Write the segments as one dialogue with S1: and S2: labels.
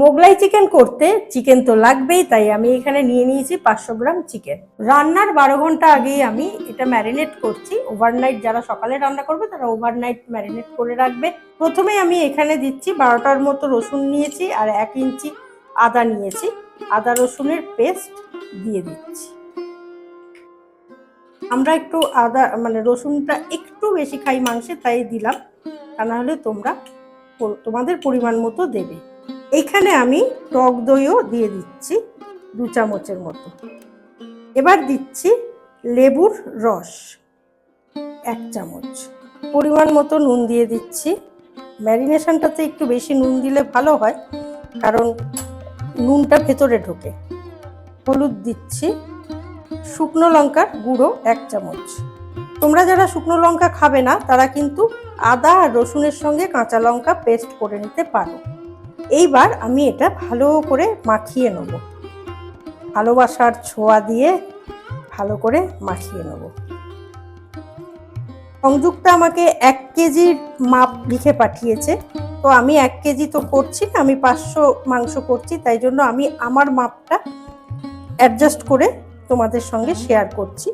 S1: Mughlai chicken করতে, chicken তো লাগবেই, তাই আমি এখানে নিয়ে নিয়েছি পাঁচশো গ্রাম চিকেন। রান্নার বারো ঘণ্টা আগেই আমি এটা ম্যারিনেট করছি। ওভারনাইট যারা সকালে রান্না করবে, তারা ওভারনাইট ম্যারিনেট করে রাখবে। প্রথমে আমি এখানে দিচ্ছি বারোটার মতো রসুন নিয়েছি আর এক ইঞ্চি আদা নিয়েছি। আদা রসুনের পেস্ট দিয়ে দিচ্ছি। আমরা একটু আদা মানে রসুনটা একটু বেশি খাই মাংসে, তাই দিলাম। তা না হলে তোমরা, তোমাদের পরিমাণ মতো দেবে। এখানে আমি টক দইও দিয়ে দিচ্ছি দু চামচের মতো। এবার দিচ্ছি লেবুর রস, এক চামচ। পরিমাণ মতো নুন দিয়ে দিচ্ছি। ম্যারিনেশনটাতে একটু বেশি নুন দিলে ভালো হয়, কারণ নুনটা ভেতরে ঢোকে। হলুদ দিচ্ছি। শুকনো লঙ্কার গুঁড়ো, এক চামচ। তোমরা যারা শুকনো লঙ্কা খাবে না, তারা কিন্তু আদা আর রসুনের সঙ্গে কাঁচা লঙ্কা পেস্ট করে নিতে পারো। এইবার আমি এটা ভালো করে মাখিয়ে নেব। ভালোবাসার ছোঁয়া দিয়ে ভালো করে মাখিয়ে নেব। সংযুক্তা আমাকে এক কেজির মাপ লিখে পাঠিয়েছে। তো আমি এক কেজি তো করছি না, আমি পাঁচশো মাংস করছি, তাই জন্য আমি আমার মাপটা অ্যাডজাস্ট করে তোমাদের সঙ্গে শেয়ার করছি।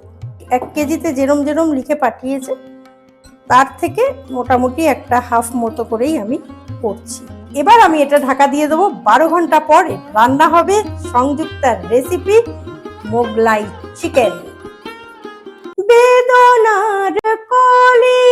S1: এক কেজিতে যেরম যেরম লিখে পাঠিয়েছে, তার থেকে মোটামুটি একটা হাফ মতো করেই আমি করছি। এবার আমি এটা ঢাকা দিয়ে দেবো। বারো ঘণ্টা পর রান্না হবে সংযুক্তার রেসিপি মোগলাই চিকেন। বেদনার কলি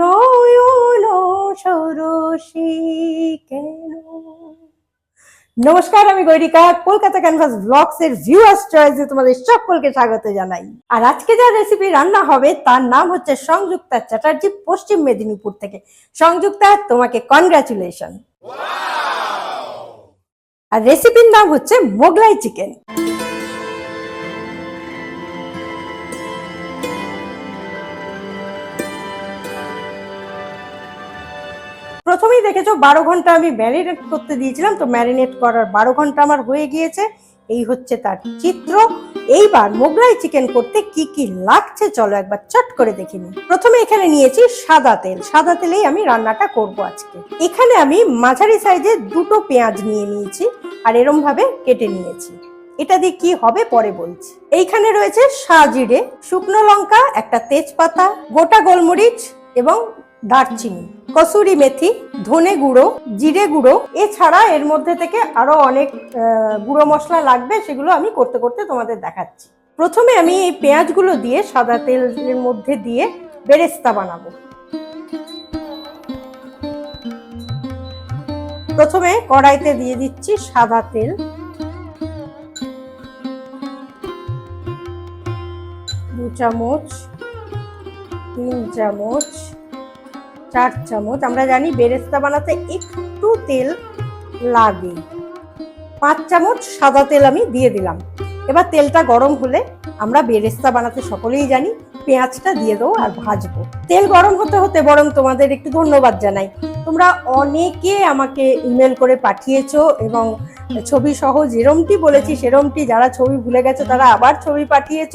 S1: নয়ন সরসী কেন? নমস্কার আমি গৈরিকা কলকাতা ক্যানভাস ব্লগস এর ভিউয়ার্স চয়েসে তোমাদের সকলকে স্বাগত জানাই। আর আজকে যা রেসিপি রান্না হবে তার নাম হচ্ছে সংযুক্তা চ্যাটার্জি পশ্চিম মেদিনীপুর থেকে। সংযুক্তা তোমাকে কনগ্রাচুলেশন আর রেসিপির নাম হচ্ছে মোগলাই চিকেন। প্রথমেই দেখেছ বারো ঘণ্টা আমি ম্যারিনেট করতে দিয়েছিলাম, তো ম্যারিনেট করার বারো ঘণ্টা আমার হয়ে গিয়েছে। এই হচ্ছে তার চিত্র। এইবার মোগলাই চিকেন করতে কি কি লাগছে চলো একবার চট করে দেখে নিই। প্রথমে এখানে নিয়েছি সাদা তেল। সাদা তেলেই আমি রান্নাটা করব আজকে। এখানে আমি মাঝারি সাইজের দুটো পেঁয়াজ নিয়ে নিয়েছি আর এরম ভাবে কেটে নিয়েছি। এটা দিয়ে কি হবে পরে বলছি। এইখানে রয়েছে সাজিরে শুকনো লঙ্কা, একটা তেজপাতা, গোটা গোলমরিচ এবং দারচিনি। কসুরি মেথি, ধনে গুঁড়ো, জিরে গুঁড়ো, এছাড়া এর মধ্যে থেকে আরও অনেক গুঁড়ো মশলা লাগবে, সেগুলো আমি করতে করতে তোমাদের দেখাচ্ছি। প্রথমে আমি এই পেঁয়াজগুলো দিয়ে সাদা তেলের মধ্যে দিয়ে বেরেস্তা বানাবো। প্রথমে কড়াইতে দিয়ে দিচ্ছি সাদা তেল। দু চামচ, তিন চামচ চার চামচ, আমরা জানি বেরেস্তা বানাতে একটু তেল লাগে। পাঁচ চামচ সাদা তেল আমি দিয়ে দিলাম। এবার তেলটা গরম হলে আমরা বেরেস্তা বানাতে সকলেই জানি, পেঁয়াজটা দিয়ে দেবো আর ভাজবো। তেল গরম হতে হতে বরং তোমাদের একটু ধন্যবাদ জানাই। তোমরা অনেকে আমাকে ইমেল করে পাঠিয়েছ এবং ছবি সহ যেরমটি বলেছি সেরমটি যারা ছবি ভুলে গেছো তারা আবার ছবি পাঠিয়েছ।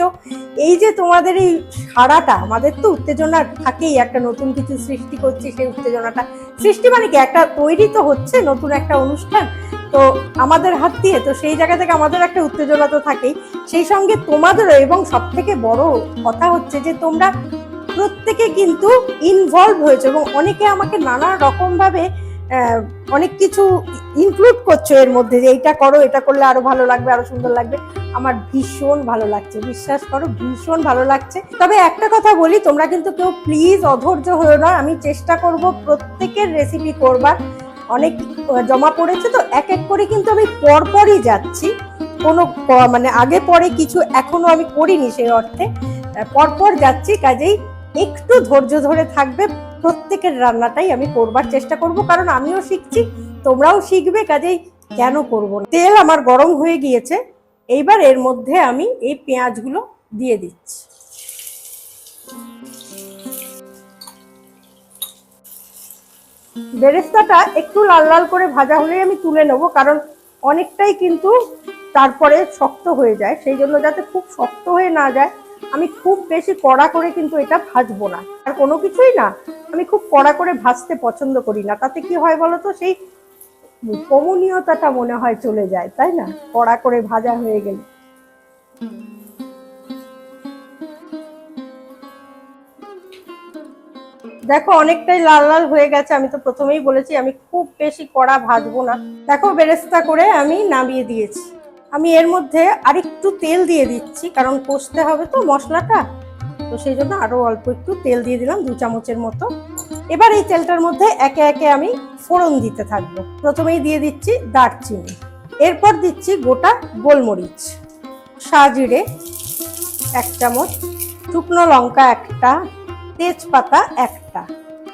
S1: এই যে তোমাদের এই সারাটা, আমাদের তো উত্তেজনা থাকেই, একটা নতুন কিছু সৃষ্টি করছি সেই উত্তেজনাটা। সৃষ্টি মানে কি? একটা তৈরি তো হচ্ছে, নতুন একটা অনুষ্ঠান। তো আমাদের হাত দিয়ে, তো সেই জায়গা থেকে আমাদের একটা উত্তেজনা তো থাকেই। সেই সঙ্গে তোমাদেরও এবং সব থেকে বড় কথা হচ্ছে যে তোমরা প্রত্যেকে কিন্তু ইনভলভ হয়েছে এবং অনেকে আমাকে নানা রকম ভাবে অনেক কিছু ইনক্লুড করছ এর মধ্যে যে এইটা করো, এটা করলে আরও ভালো লাগবে, আরও সুন্দর লাগবে। আমার ভীষণ ভালো লাগছে, বিশ্বাস করো, ভীষণ ভালো লাগছে। তবে একটা কথা বলি, তোমরা কিন্তু কেউ প্লিজ অধৈর্য হয়েও না, আমি চেষ্টা করব প্রত্যেকের রেসিপি করবার। অনেক জমা পড়েছে তো, এক এক করে কিন্তু আমি পরপরই যাচ্ছি। কোনো মানে আগে পরে কিছু এখনও আমি করিনি সেই অর্থে। পরপর যাচ্ছি, কাজেই একটু ধৈর্য ধরে থাকবে, প্রত্যেকের রান্নাটাই আমি করবার চেষ্টা করব, কারণ আমিও শিখছি, তোমরাও শিখবে, কাজেই কেন করব তেল আমার গরম হয়ে গিয়েছে, এইবার এর মধ্যে আমি এই পেঁয়াজগুলো দিয়ে দিচ্ছি। বেরেস্তাটা একটু লাল লাল করে ভাজা হলেই আমি তুলে নেব, কারণ অনেকটাই কিন্তু তারপরে শক্ত হয়ে যায়, সেই জন্য যাতে খুব শক্ত হয়ে না যায়। আমি খুব বেশি কড়া করে কিন্তু এটা ভাজবো না। আর কোনো কিছুই না, আমি খুব কড়া করে ভাজতে পছন্দ করি না। তাতে কি হয় বলো তো, সেই কমনীয়তাটা মনে হয় চলে যায়, তাই না? কড়া করে ভাজা হয়ে গেলে। দেখো, অনেকটাই লাল লাল হয়ে গেছে, আমি তো প্রথমেই বলেছি, আমি খুব বেশি কড়া ভাজবো না। দেখো, বেরেস্তা করে আমি নামিয়ে দিয়েছি। আমি এর মধ্যে আরেকটু তেল দিয়ে দিচ্ছি, কারণ কষতে হবে তো মশলাটা। তো সেই জন্য আরও অল্প একটু তেল দিয়ে দিলাম, দু চামচের মতো। এবার এই তেলটার মধ্যে একে একে আমি ফোড়ন দিতে থাকব। প্রথমেই দিয়ে দিচ্ছি দারচিনি। এরপর দিচ্ছি গোটা গোলমরিচ। সাজিরে এক চামচ, শুকনো লঙ্কা একটা, তেজপাতা একটা।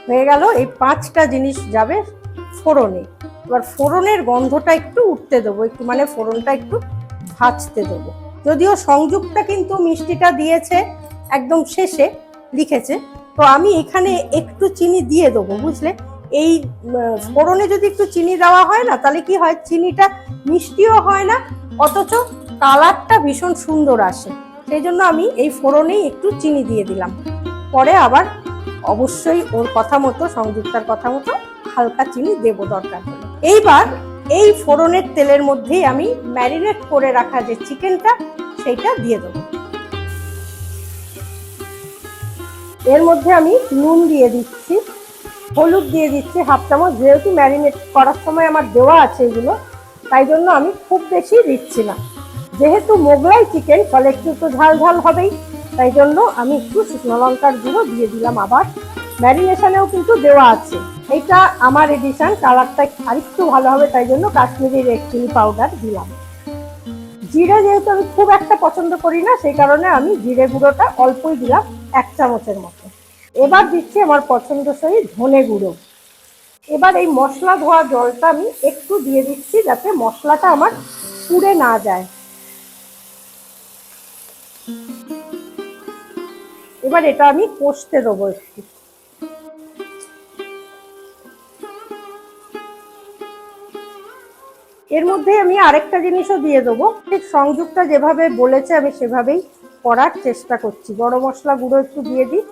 S1: হয়ে গেল, এই পাঁচটা জিনিস যাবে ফোড়নে। এবার ফোড়নের গন্ধটা একটু উঠতে দেবো, একটু মানে ফোড়নটা একটু ভাজতে দেবো। যদিও সংযুক্তটা কিন্তু মিষ্টিটা দিয়েছে, একদম শেষে লিখেছে। তো আমি এখানে একটু চিনি দিয়ে দেবো, বুঝলে? এই ফোড়নে যদি একটু চিনি দেওয়া হয় না, তাহলে কি হয়? চিনিটা মিষ্টিও হয় না, অথচ কালারটা ভীষণ সুন্দর আসে। সেই জন্য আমি এই ফোড়নেই একটু চিনি দিয়ে দিলাম। পরে আবার অবশ্যই ওর কথা মতো, সংযুক্তার কথা মতো হালকা চিনি দেব দরকার হলে। এইবার এই ফোড়নের তেলের মধ্যেই আমি ম্যারিনেট করে রাখা যে চিকেনটা, সেইটা দিয়ে দেবো। এর মধ্যে আমি নুন দিয়ে দিচ্ছি, হলুদ দিয়ে দিচ্ছি, হাফ চামচ, যেহেতু ম্যারিনেট করার সময় আমার দেওয়া আছে এগুলো, তাই জন্য আমি খুব বেশি দিচ্ছি না। যেহেতু মোগলাই চিকেন, ফলে একটু তো ঝাল ঝাল হবেই, তাই জন্য আমি একটু শুকনো লঙ্কার গুঁড়ো দিয়ে দিলাম আবার। ম্যারিনেশনেও কিন্তু দেওয়া আছে। এটা আমার এডিশন কালারটা আরেকটু ভালো হবে, তাই জন্য কাশ্মীরি রেড চিলি পাউডার দিলাম। জিরে যেহেতু আমি খুব একটা পছন্দ করি না, সেই কারণে আমি জিরে গুঁড়োটা অল্পই দিলাম, এক চামচের মতো। এবার দিচ্ছি আমার পছন্দসই ধনে গুঁড়ো। এবার এই মশলা ধোয়া জলটা আমি একটু দিয়ে দিচ্ছি, যাতে মশলাটা আমার পুড়ে না যায়। এবার এটা আমি কষতে দেবো একটু। এর মধ্যে আমি আরেকটা জিনিসও দিয়ে দেবো। ঠিক সংযুক্তা যেভাবে বলেছে আমি সেভাবেই করার চেষ্টা করছি। গরম মশলা গুঁড়ো একটু দিয়ে দিই।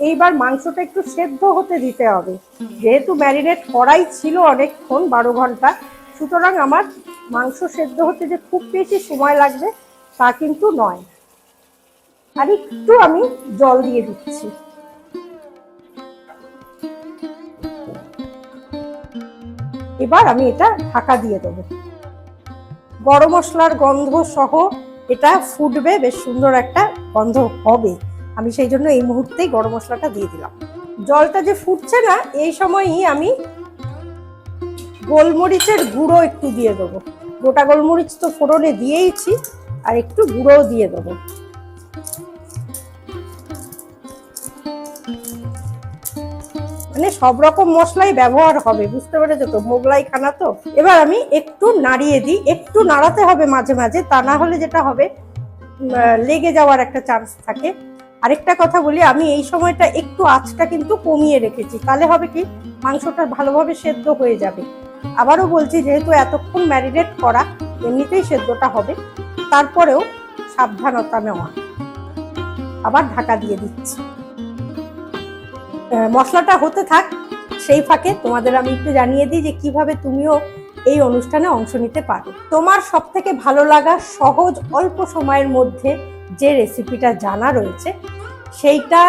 S1: এইবার মাংসটা একটু সেদ্ধ হতে দিতে হবে। যেহেতু ম্যারিনেট করাই ছিল অনেকক্ষণ, বারো ঘণ্টা, সুতরাং আমার মাংস সেদ্ধ হতে যে খুব বেশি সময় লাগবে তা কিন্তু নয়। আর একটু আমি জল দিয়ে দিচ্ছি। এবার আমি এটা ঢাকা দিয়ে দেবো। গরম মশলার গন্ধ সহ এটা ফুটবে, বেশ সুন্দর একটা গন্ধ হবে। আমি সেই জন্য এই মুহূর্তেই গরম মশলাটা দিয়ে দিলাম। জলটা যে ফুটছে না, এই সময়ই আমি গোলমরিচের গুঁড়ো একটু দিয়ে দেবো। গোটা গোলমরিচ তো ফোড়নে দিয়েইছি, আর একটু গুঁড়োও দিয়ে দেবো। মানে সব রকম মশলাই ব্যবহার হবে, বুঝতে পেরেছ তো? মোগলাই খানা তো। এবার আমি একটু নাড়িয়ে দিই, একটু নাড়াতে হবে মাঝে মাঝে, তা না হলে যেটা হবে লেগে যাওয়ার একটা চান্স থাকে। আরেকটা কথা বলি, আমি এই সময়টা একটু আঁচটা কিন্তু কমিয়ে রেখেছি, তাহলে হবে কি, মাংসটা ভালোভাবে সেদ্ধ হয়ে যাবে। আবারও বলছি, যেহেতু এতক্ষণ ম্যারিনেট করা, এমনিতেই সেদ্ধটা হবে, তারপরেও সাবধানতা নেওয়া। আবার ঢাকা দিয়ে দিচ্ছি। মশলাটা হতে থাক, সেই ফাঁকে তোমাদের আমি একটু জানিয়ে দিই যে কীভাবে তুমিও এই অনুষ্ঠানে অংশ নিতে পারো। তোমার সব থেকে ভালো লাগা সহজ অল্প সময়ের মধ্যে যে রেসিপিটা জানা রয়েছে, সেইটা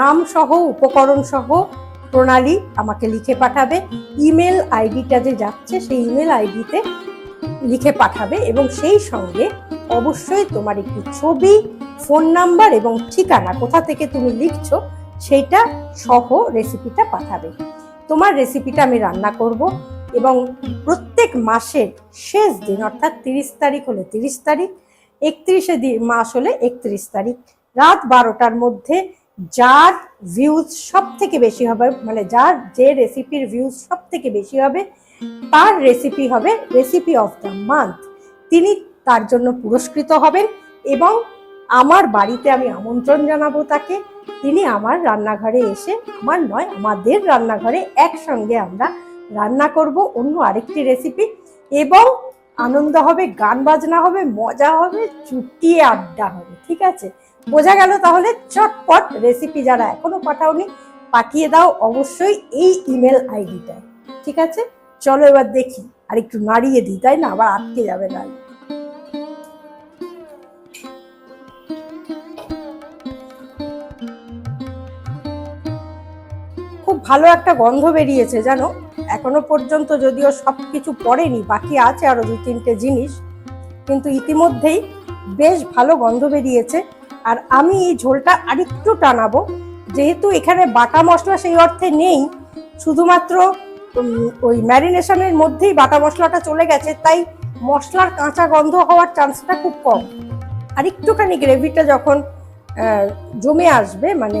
S1: নাম সহ উপকরণ সহ প্রণালী আমাকে লিখে পাঠাবে। ইমেল আইডিটা যে যাচ্ছে, সেই ইমেল আইডিতে লিখে পাঠাবে এবং সেই সঙ্গে অবশ্যই তোমার একটি ছবি ফোন নাম্বার এবং ঠিকানা কোথা থেকে তুমি লিখছো সেইটা সহ রেসিপিটা পাঠাবে। তোমার রেসিপিটা আমি রান্না করব এবং প্রত্যেক মাসের শেষ দিন, অর্থাৎ তিরিশ তারিখ হলে তিরিশ তারিখ, একত্রিশে দিন মাস হলে একত্রিশ তারিখ, রাত বারোটার মধ্যে যার ভিউজ সব থেকে বেশি হবে মানে যার যে রেসিপির ভিউজ সব থেকে বেশি হবে, তার রেসিপি হবে রেসিপি অফ দ্য মান্থ তিনি তার জন্য পুরস্কৃত হবেন এবং আমার বাড়িতে আমি আমন্ত্রণ জানাব তাকে। তিনি আমার রান্নাঘরে এসে, আমার নয়, আমাদের রান্নাঘরে একসঙ্গে আমরা রান্না করব অন্য আরেকটি রেসিপি এবং আনন্দ হবে, গান বাজনা হবে, মজা হবে চুটিয়ে আড্ডা হবে, ঠিক আছে? বোঝা গেল তাহলে? চটপট রেসিপি যারা এখনও পাঠাওনি, পাঠিয়ে দাও অবশ্যই এই ইমেল আইডিটায় ঠিক আছে? চলো এবার দেখি আর একটু নাড়িয়ে দিই, তাই না? আবার আটকে যাবে না ভালো একটা গন্ধ বেরিয়েছে, জানো? এখনও পর্যন্ত যদিও সব কিছু পড়েনি, বাকি আছে আরও দু তিনটে জিনিস, কিন্তু ইতিমধ্যেই বেশ ভালো গন্ধ বেরিয়েছে। আর আমি এই ঝোলটা আরেকটু টানাবো, যেহেতু এখানে বাটা মশলা সেই অর্থে নেই, শুধুমাত্র ওই ম্যারিনেশনের মধ্যেই বাটা মশলাটা চলে গেছে, তাই মশলার কাঁচা গন্ধ হওয়ার চান্সটা খুব কম। আর একটুখানি গ্রেভিটা যখন জমে আসবে মানে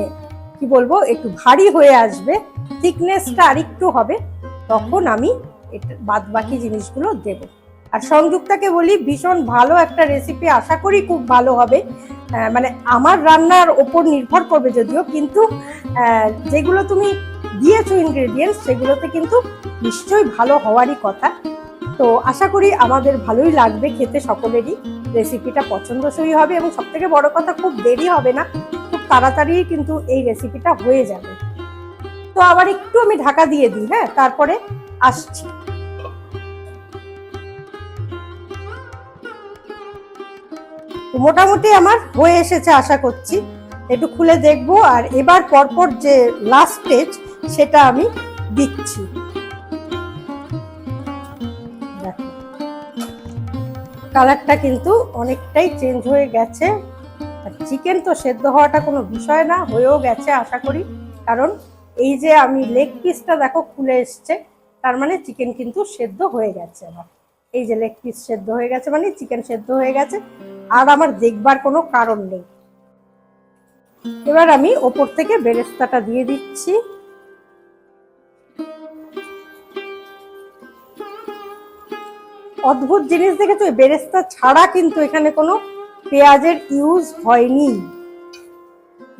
S1: কি বলব, একটু ভারী হয়ে আসবে থিকনেসটা আরেকটু হবে, তখন আমি বাদ বাকি জিনিসগুলো দেব। আর সংযুক্তাকে বলি, ভীষণ ভালো একটা রেসিপি আশা করি খুব ভালো হবে। মানে আমার রান্নার ওপর নির্ভর করবে যদিও, কিন্তু যেগুলো তুমি দিয়েছ ইনগ্রেডিয়েন্টস সেগুলোতে কিন্তু নিশ্চয়ই ভালো হওয়ারই কথা। তো আশা করি আমাদের ভালোই লাগবে খেতে, সকলেরই। রেসিপিটা পছন্দসই হবে এবং সব থেকে বড় কথা, খুব দেরি হবে না। তাড়াতাড়ি কিন্তু এই রেসিপিটা হয়ে যাবে। তো আবার একটু আমি ঢাকা দিয়ে দিই হ্যাঁ? তারপরে আসছি। মোটামুটি আমার হয়ে এসেছে আশা করছি। একটু খুলে দেখব আর এবার পরপর যে লাস্ট স্টেজ সেটা আমি দিচ্ছি। কালারটা কিন্তু অনেকটাই চেঞ্জ হয়ে গেছে। চিকেন তো সেদ্ধ হওয়াটা কোনো বিষয় না, হয়েও গেছে আশা করি। কারণ এই যে আমি লেগ পিসটা দেখো খুলে এসছে, তার মানে চিকেন কিন্তু সেদ্ধ হয়ে গেছে আমার। এই যে লেগ পিস সেদ্ধ হয়ে গেছে মানে চিকেন সেদ্ধ হয়ে গেছে, আর আমার দেখবার কোনো কারণ নেই। এবার আমি ওপর থেকে বেরেস্তাটা দিয়ে দিচ্ছি। অদ্ভুত জিনিস দেখেছ? বেরেস্তা ছাড়া কিন্তু এখানে কোনো পেঁয়াজের ইউজ হয়নি।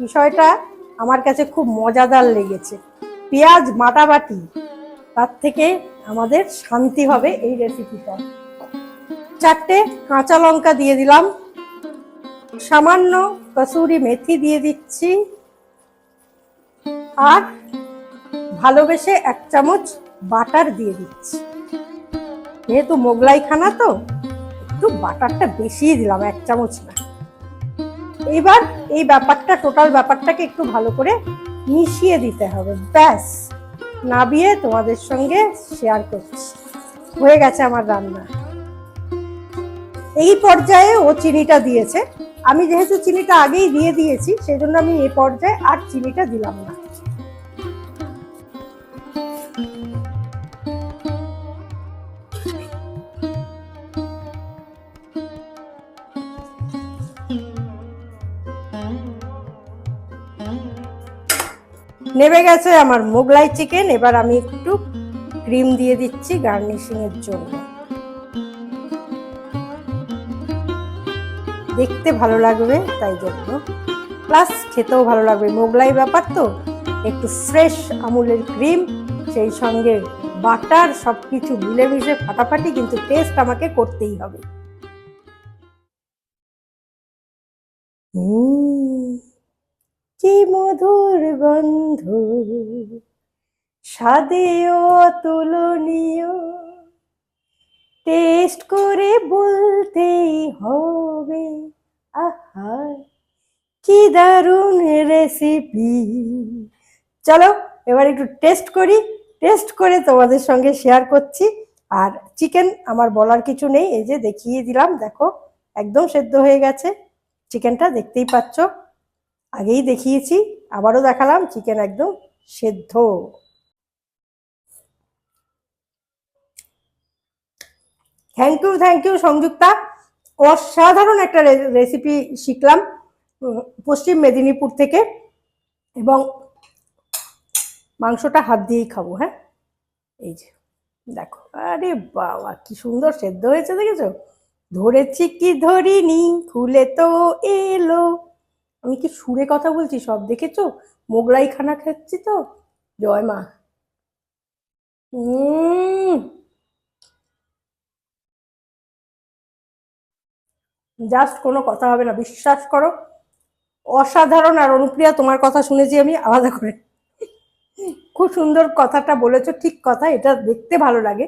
S1: বিষয়টা আমার কাছে খুব মজাদার লেগেছে। পেঁয়াজ মাটাবাটি তার থেকে আমাদের শান্তি হবে এই রেসিপিটা চারটে কাঁচা লঙ্কা দিয়ে দিলাম। সামান্য কসুরি মেথি দিয়ে দিচ্ছি। আর ভালোবেসে এক চামচ বাটার দিয়ে দিচ্ছি। যেহেতু মোগলাই খানা তো একটু বাটারটা বেশি দিলাম, এক চামচ না। এবার এই ব্যাপারটা, টোটাল ব্যাপারটাকে একটু ভালো করে মিশিয়ে দিতে হবে, ব্যাস। নাবিয়ে তোমাদের সঙ্গে শেয়ার করছি। হয়ে গেছে আমার রান্না। এই পর্যায়ে ও চিনিটা দিয়েছে। আমি যেহেতু চিনিটা আগেই দিয়ে দিয়েছি সেই জন্য আমি এই পর্যায়ে আর চিনিটা দিলাম না। নেমে গেছে আমার মোগলাই চিকেন। এবার আমি একটু ক্রিম দিয়ে দিচ্ছি গার্নিশিং এর জন্য। দেখতে ভালো লাগবে, তাই জন্য। প্লাস খেতেও ভালো লাগবে। মোগলাই ব্যাপার তো, একটু ফ্রেশ আমুলের ক্রিম, সেই সঙ্গে বাটার সব কিছু মিলেমিশে ফাটাফাটি, কিন্তু টেস্ট আমাকে করতেই হবে। হুম কি মধুর গন্ধ। স্বাদেও অতুলনীয়। টেস্ট করে বলতেই হবে, আহা, কি দারুণ রেসিপি চলো, এবার একটু টেস্ট করি। টেস্ট করে তোমাদের সঙ্গে শেয়ার করছি। আর চিকেন আমার বলার কিছু নেই, এই যে দেখিয়ে দিলাম, দেখো, একদম সেদ্ধ হয়ে গেছে। চিকেনটা দেখতেই পাচ্ছ। আগেই দেখিয়েছি, আবারও দেখালাম, চিকেন একদম সেদ্ধ। Thank you thank you Sanjukta. অসাধারণ একটা রেসিপি শিখলাম পশ্চিম মেদিনীপুর থেকে, এবং মাংসটা হাত দিয়েই খাব হ্যাঁ? এই যে, দেখো, আরে বাবা, কি সুন্দর সেদ্ধ হয়েছে, দেখেছ? ধরেছি কি ধরিনি, খুলে তো এলো। আমি কি সুরে কথা বলছি? সব দেখেছ? মোগলাই খানা খাচ্ছি তো? জয় মা। জাস্ট কোনো কথা হবে না, বিশ্বাস করো। অসাধারণ আর অনুপ্রিয়া, তোমার কথা শুনেছি আমি, আলাদা করে। খুব সুন্দর কথাটা বলেছ, ঠিক কথা, এটা দেখতে ভালো লাগে।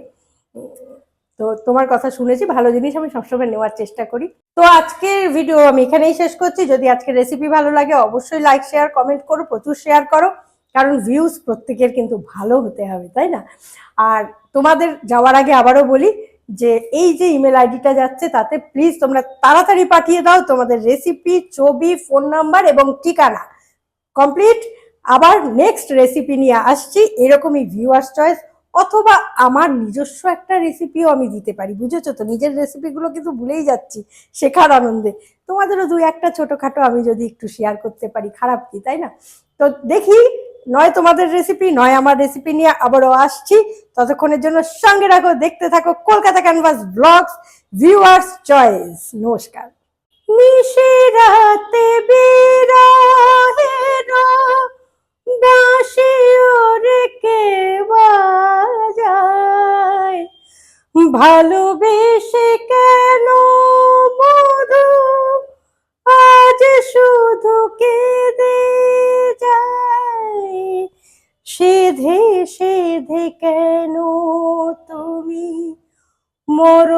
S1: তো তোমার কথা শুনেছি, ভালো জিনিস আমি সবসময় নেওয়ার চেষ্টা করি। তো আজকের ভিডিও আমি এখানেই শেষ করছি। যদি আজকের রেসিপি ভালো লাগে, অবশ্যই লাইক শেয়ার কমেন্ট করো, প্রচুর শেয়ার করো। কারণ ভিউজ প্রত্যেকের কিন্তু ভালো হতে হবে, তাই না? আর তোমাদের যাওয়ার আগে আবারও বলি যে, এই যে ইমেল আইডিটা যাচ্ছে, তাতে প্লিজ তোমরা তাড়াতাড়ি পাঠিয়ে দাও তোমাদের রেসিপি ছবি ফোন নাম্বার এবং ঠিকানা। কমপ্লিট আবার নেক্সট রেসিপি নিয়ে আসছি, এরকমই ভিউয়ার্স চয়েস অথবা আমার নিজস্ব একটা রেসিপিও আমি দিতে পারি, বুঝেছ তো? নিজের রেসিপিগুলো কিন্তু ভুলেই যাচ্ছি শেখার আনন্দে। তোমাদেরও দুই একটা ছোটোখাটো আমি যদি একটু শেয়ার করতে পারি, খারাপ কি, তাই না? তো দেখি, নয় তোমাদের রেসিপি নয় আমার রেসিপি নিয়ে আবারও আসছি। ততক্ষণের জন্য সঙ্গে রাখো, দেখতে থাকো Kolkata canvas blogs viewers choice নমস্কার। নিশে রাতে বিরহের বাঁশি ওরে কে বাজায়? ভালোবেসে কেন মধু? আজ শুধু কেঁদে যায়। সেধে সেধে কেন তুমি? মরণ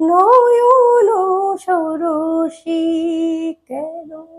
S1: নয়ন সরসী কেন?